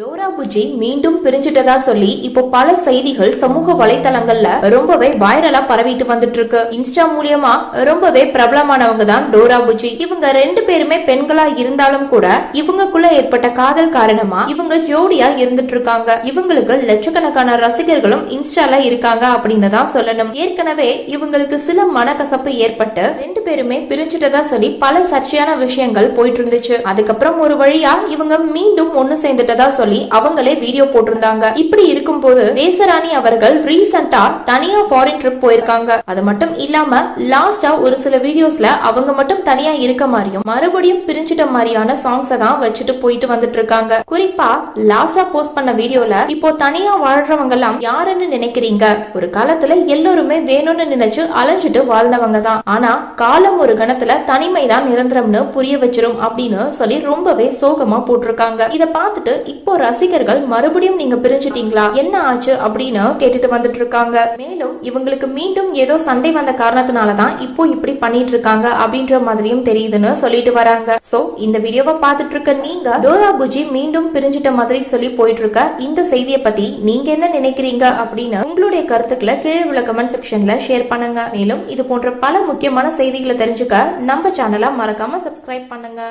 Dora Buji மீண்டும் பிரிஞ்சுட்டதா சொல்லி இப்போ பல செய்திகள் சமூக வலைத்தளங்கள்ல ரொம்பவே வைரலா பரவிட்டு வந்துட்டு இருக்கு இன்ஸ்டா மூலியமா ரொம்பவே பிரபலமானவங்க தான் டோரா புஜி இவங்க ரெண்டு பேருமே பெண்களா இருந்தாலும் கூட இவங்களுக்குள்ள ஏற்பட்ட காதல் காரணமா இவங்க ஜோடியா இருந்துட்டு இருக்காங்க இவங்களுக்கு லட்சக்கணக்கான ரசிகர்களும் இன்ஸ்டால இருக்காங்க அப்படின்னு தான் சொல்லணும். ஏற்கனவே இவங்களுக்கு சில மனக்கசப்பு ஏற்பட்டு ரெண்டு பேருமே பிரிஞ்சுட்டதா சொல்லி பல சர்ச்சையான விஷயங்கள் போயிட்டு இருந்துச்சு அதுக்கப்புறம் ஒரு வழியா இவங்க மீண்டும் ஒண்ணு சேர்ந்துட்டதா சொல்லி அவங்களே வீடியோ போட்டிருந்தாங்க. இப்படி இருக்கும் போது தேசராணி அவர்கள் ரீசெண்டா தனியா ஃபாரின் ட்ரிப் போயிருக்காங்க. அது மட்டும் இல்லாம லாஸ்டா ஒரு சில வீடியோஸ்ல அவங்க மட்டும் தனியா இருக்க மாதிரியும் மறுபடியும் பிரிஞ்சிட்ட மாதிரியான சாங்ஸ் தான் வச்சுட்டு போயிட்டு வந்துட்டு இருக்காங்க குறிப்பா லாஸ்டா போஸ்ட் பண்ண வீடியோல இப்போ தனியா வாழ்றவங்க எல்லாம் யாருன்னு நினைக்கிறீங்க? ஒரு காலத்துல எல்லோருமே வேணும்னு நினைச்சு அலைஞ்சிட்டு வாழ்ந்தவங்க தான். ஆனா காலம் ஒரு கணத்துல தனிமை தான் நிரந்தரம்னு புரிய வச்சிரும் அப்படின்னு சொல்லி ரொம்பவே சோகமா போட்டிருக்காங்க. இத பார்த்துட்டு இப்போ ரசிகர்கள் மறுபடியும் நீங்க பிரிஞ்சிட்டீங்களா? என்ன ஆச்சு அப்படின்னு கேட்டுட்டு வந்துட்டு இருக்காங்க மேலும் இவங்களுக்கு மீண்டும் ஏதோ சண்டை வந்த காரணத்தினால தான் இப்போ இப்படி பண்ணிட்டு இருக்காங்க அப்படின்ற மாதிரியும் தெரியுதுன்னு சொல்லிட்டு வராங்க. சோ இந்த வீடியோவை பார்த்துட்டு இருக்க நீங்க டோரா புஜி மீண்டும் பிரிஞ்சிட்ட மாதிரி சொல்லி போயிட்டு இருக்க இந்த செய்தியை பத்தி நீங்க என்ன நினைக்கிறீங்க அப்படின்னு உங்களுடைய கருத்துக்களை கீழே உள்ள கமெண்ட் செக்ஷன்ல ஷேர் பண்ணுங்க. மேலும் இது போன்ற பல முக்கியமான செய்திகளை தெரிஞ்சுக்க நம்ம சேனலை மறக்காம சப்ஸ்கிரைப் பண்ணுங்க.